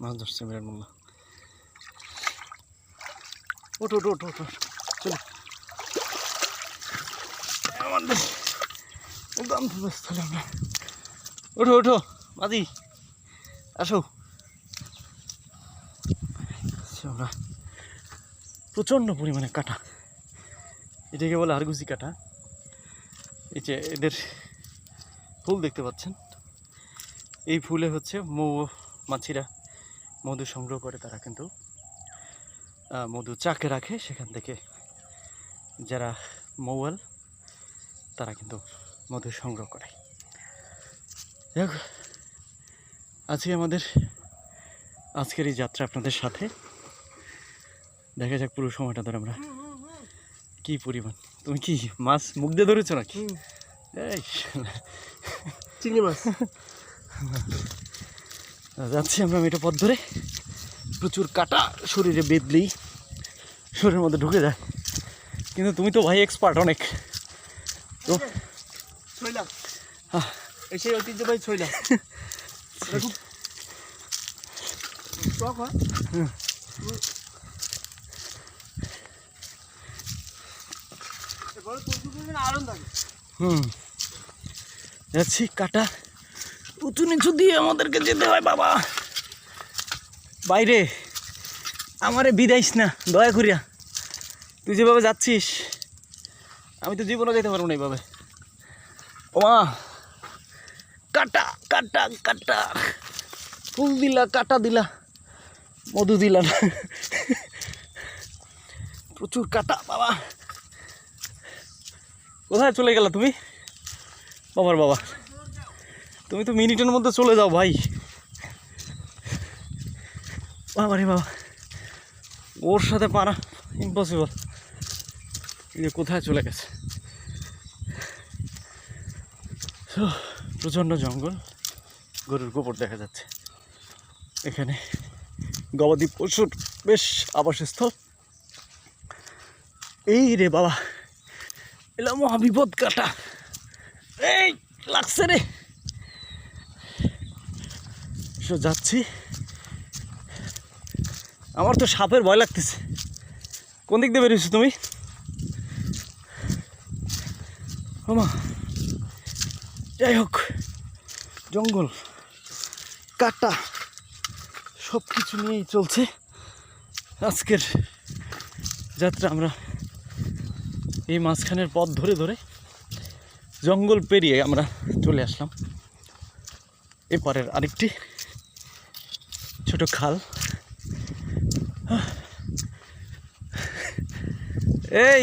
মাছ ধরছে বিরাট মোল্লা ওঠো ওঠো ওঠো ওঠো চলো। আমাদের আমরা ওঠো ওঠো মাদি। আসো। আচ্ছা, আমরা প্রচণ্ড পরিমাণে কাটা। এটাকে বলে আরগুজি কাটা। এই যে এদের ফুল দেখতে পাচ্ছেন। এই ফুলে হচ্ছে মৌ মাছিরা। মধু সংগ্রহ করে তারা কিন্তু মধু চাকে রাখে। সেখান থেকে যারা মৌয়াল তারা কিন্তু মধু সংগ্রহ করে। যাই আজকে আমাদের আজকের এই যাত্রা আপনাদের সাথে। দেখা যাক পুরো সময়টা ধরে আমরা কি পরিমাণ। তুমি কি মাছ মুখ দিয়ে ধরেছো নাকি? এই চিংড়ি মাছ। যাচ্ছি আমরা মেটো পথ ধরে। প্রচুর কাটা শরীরে বেদলেই শরীরের মধ্যে ঢুকে যায়। কিন্তু তুমি তো ভাই এক্সপার্ট অনেক। তো সেই ঐতিহ্যবাহী ছইলা হয়? হুম। যাচ্ছি কাটা উঁচু নিচু দিয়ে আমাদেরকে যেতে হয়, বাবা। বাইরে, আমারে বিদাইস না, দয়া করিয়া। তুই যেভাবে যাচ্ছিস, আমি তো জীবনে যেতে পারব না এইভাবে। ওমা কাটা কাটা কাটা। ফুল দিলা, কাটা দিলা, মধু দিলা না। প্রচুর কাটা, বাবা। কোথায় চলে গেলা তুমি? বাবার বাবা। তুমি তো মিনিটের মধ্যে চলে যাও ভাই। বাবা রে বাবা। ওর সাথে পারা ইম্পসিবল যে কোথায় চলে গেছে? প্রচণ্ড জঙ্গল। গরুর গোবর দেখা যাচ্ছে। এখানে গবাদি পশুর বেশ আবাসস্থল। এই রে বাবা, এলা মহাবিপদ কাটা। এই, লাগছে রে। যাচ্ছি। আমার তো সাপের ভয় লাগতেছে। কোন দিক দিয়ে বেরিয়েছো তুমি? আমা যাই হোক, জঙ্গল, কাটা সব কিছু নিয়েই চলছে। আজকের যাত্রা আমরা এই মাঝখানের পথ ধরে ধরে জঙ্গল পেরিয়ে আমরা চলে আসলাম। এপারের আরেকটি ছোট খাল। এই,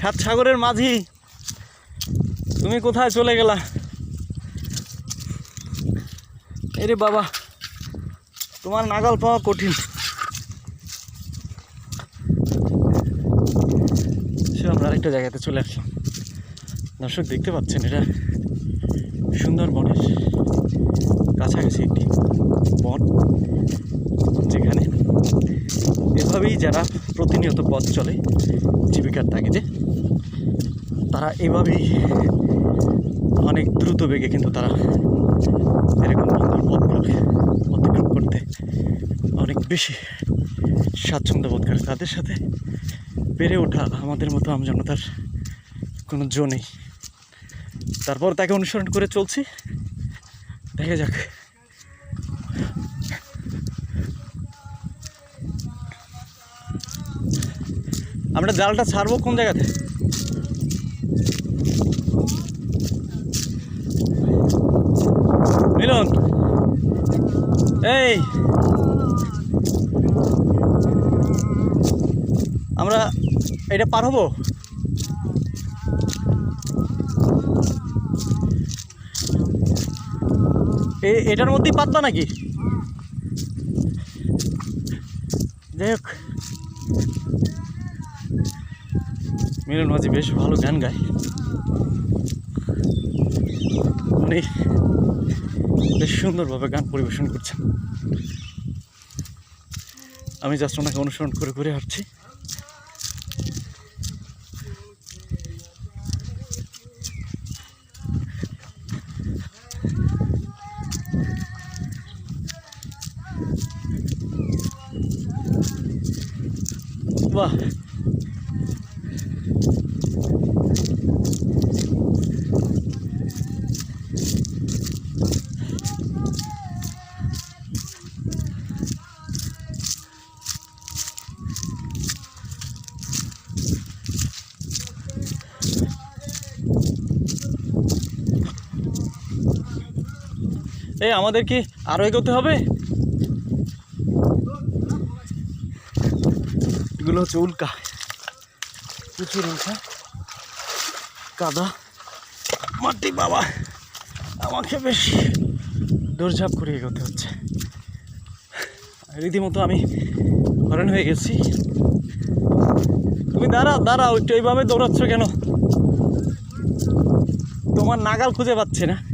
সাত সাগরের মাঝি, তুমি কোথায় চলে গেলা? এরে বাবা, তোমার নাগাল পাওয়া কঠিন। আমরা আরেকটা জায়গাতে চলে আসলাম। দর্শক দেখতে পাচ্ছেন, এটা একটি বন যেখানে এভাবেই যারা প্রতিনিয়ত পথ চলে জীবিকার তাগিদে, তারা এভাবেই অনেক দ্রুত বেগে কিন্তু তারা এরকম সুন্দর পথগুলোকে অতিক্রম করতে অনেক বেশি স্বাচ্ছন্দ্য বোধ করে। তাদের সাথে বেড়ে ওঠা আমাদের মতো আমজনতার কোনো জো নেই। তারপর তাকে অনুসরণ করে চলছি। দেখা যাক। আমরা জালটা ছাড়বো কোন জায়গাতে মিলন। এই। আমরা এটা পার হব? এটার মধ্যেই পাতবা নাকি? যাই হোক। মিলন মাঝি বেশ ভালো গান গায়। উনি বেশ সুন্দরভাবে গান পরিবেশন করছেন। আমি জাস্ট ওনাকে অনুসরণ করে করে হাঁটছি। বাহ! এই, আমাদের কি আরও এগোতে হবে? এগুলো হচ্ছে উল্কা। প্রচুর উল্কা কাদা। মাটি, বাবা। আমাকে বেশ দৌড়ঝাঁপ করে এগোতে হচ্ছে। রীতিমতো আমি হরেন হয়ে গেছি। তুমি দাঁড়াও দাঁড়াও, একটু এইভাবে দৌড়াচ্ছ কেন? তোমার নাগাল খুঁজে পাচ্ছে না।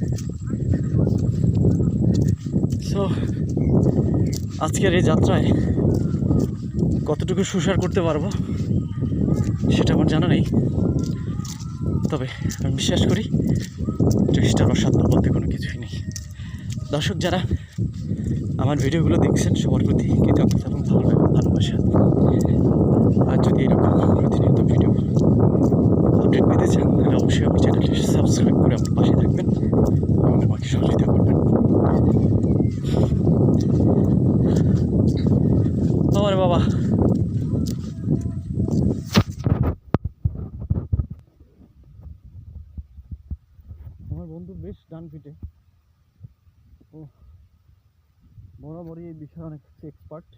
সো আজকের এই যাত্রায় কতটুকু সুসার করতে পারব, সেটা আমার জানা নেই। তবে আমি বিশ্বাস করি চেষ্টার অসাধ্য বলতে কোনো কিছুই নেই। দর্শক যারা আমার ভিডিওগুলো দেখছেন, সবার প্রতি কৃতজ্ঞতা এবং ভালো ভালোবাসা। আর যদি এরকম প্রতিনিয়ত ভিডিও আপডেট পেতে চান, তাহলে অবশ্যই আপনি চ্যানেলটি সাবস্ক্রাইব করে আমার পাশে থাকবেন এবং আমাকে সহযোগিতা করবেন আমার বাবা আমার বন্ধু বেশ ডান পিটে ও বরাবরই এই বিষয়ে অনেক এক্সপার্ট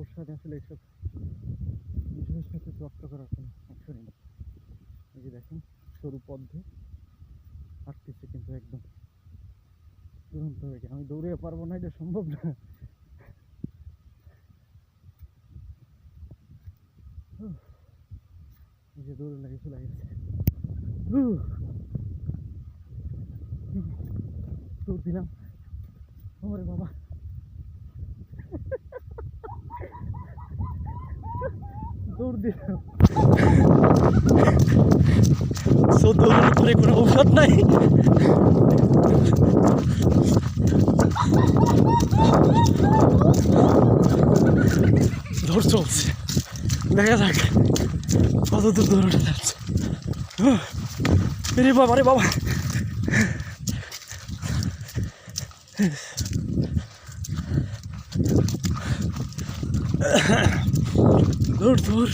ওর সাথে আসলে এইসব বিষয়ের সাথে তর্ক করার কোনো অংশ নেই। এই যে দেখেন, সরু পথে হাঁটতেছে কিন্তু একদম। দুরন্ত হয়ে গেছে। আমি দৌড়ে পারব না, এটা সম্ভব না। এই যে দৌড়ে লাগে চলে গেছে দৌড় দিলাম ওরে বাবা দৌড় দিলাম সো দৌড়ের উপরে কোনো ঔষধ নাই দৌড় চলছে দেখা যাক কত দূর দৌড়ানো যাচ্ছে উহ, রে বাবা রে বাবা দৌড়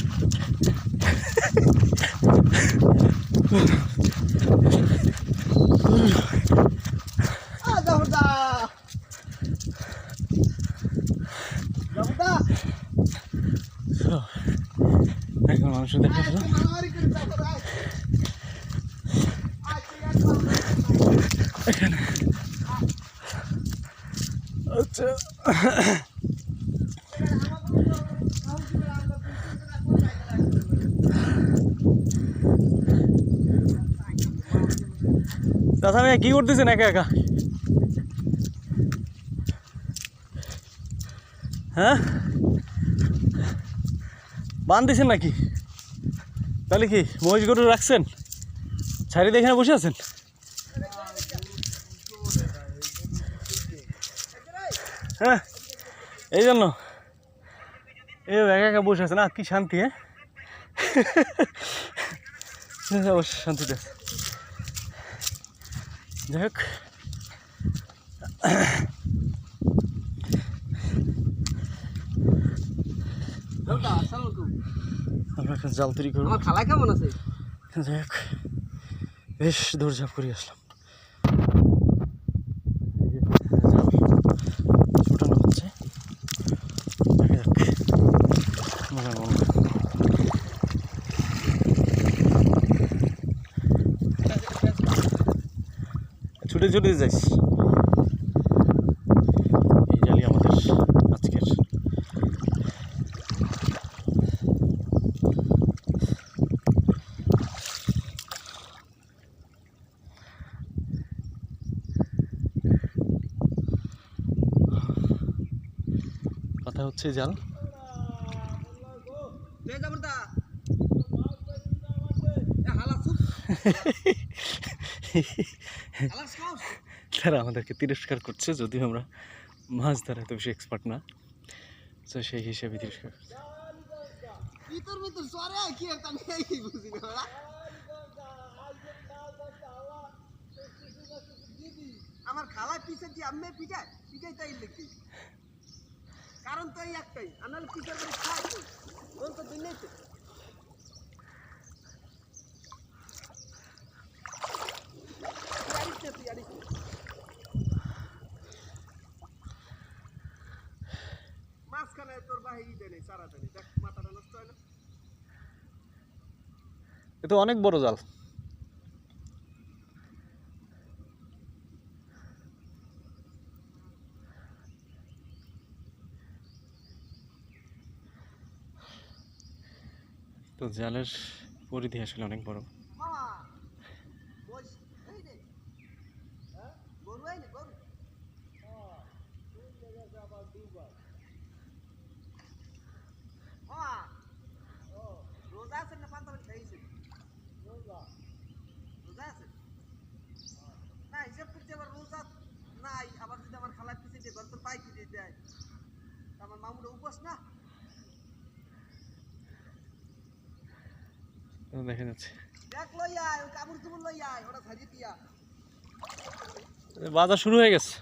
আচ্ছা দাদা ভাই কি করতেছেন একা একা? হ্যাঁ? বান্ধিছেন নাকি? তাহলে কি মহিষ গরু রাখছেন ছাড়ি দেখে বসে আছেন? হ্যাঁ এই জন্য। এই একা একা বসে আছে না কি শান্তি হ্যাঁ? অবশ্য শান্তিতে আছে। যাই হোক। আমরা এখন জাল তৈরি করব। খালা কেমন আছে? যাই হোক বেশ দৌড়ঝাঁপ করে আসলাম এই যে জাল ছোটানো হচ্ছে দেখা যাক মনে মনে ছুটে ছুটে যাইস। এই জালি আমাদের আজকের। কথা হচ্ছে জাল। লে দাহুদা তারা আমাদেরকে তিরস্কার করছে, যদিও আমরা মাছ ধরা এত বেশি এক্সপার্ট না, তো সেই হিসেবে করে ওরা। আমার খালা পিছে কি আমি পিটাই পিটাই তাই লিখি। কারণ তো একটাই আনাল পিছের বাড়ি খাই তো তো নেই তো তুই আড়িস না, তুই আড়িস না। মাঝখানে তোর বাহিনী দেয় নেই সারা দেয় দেখ মাথাটা নষ্ট হয় না? এ তো অনেক বড় জাল। তো জালের পরিধি আসলে অনেক বড় মামা বস এই রে হ্যাঁ গরু আই না গরু মামা রোজা আছেন না পান্তা খাইছেন রোজা রোজা না হিসাব করতে আবার রোজা নাই আবার যদি আমার খালার পিছিয়ে দিয়ে ঘর তো পাইকি দেয়। আমার মামুটা উপোস না? দেখা যাচ্ছে। দেখ লই আয় কাপড় চুপড় লই আয় ওটা সাজিয়ে দিয়া। বাজার শুরু হয়ে গেছে।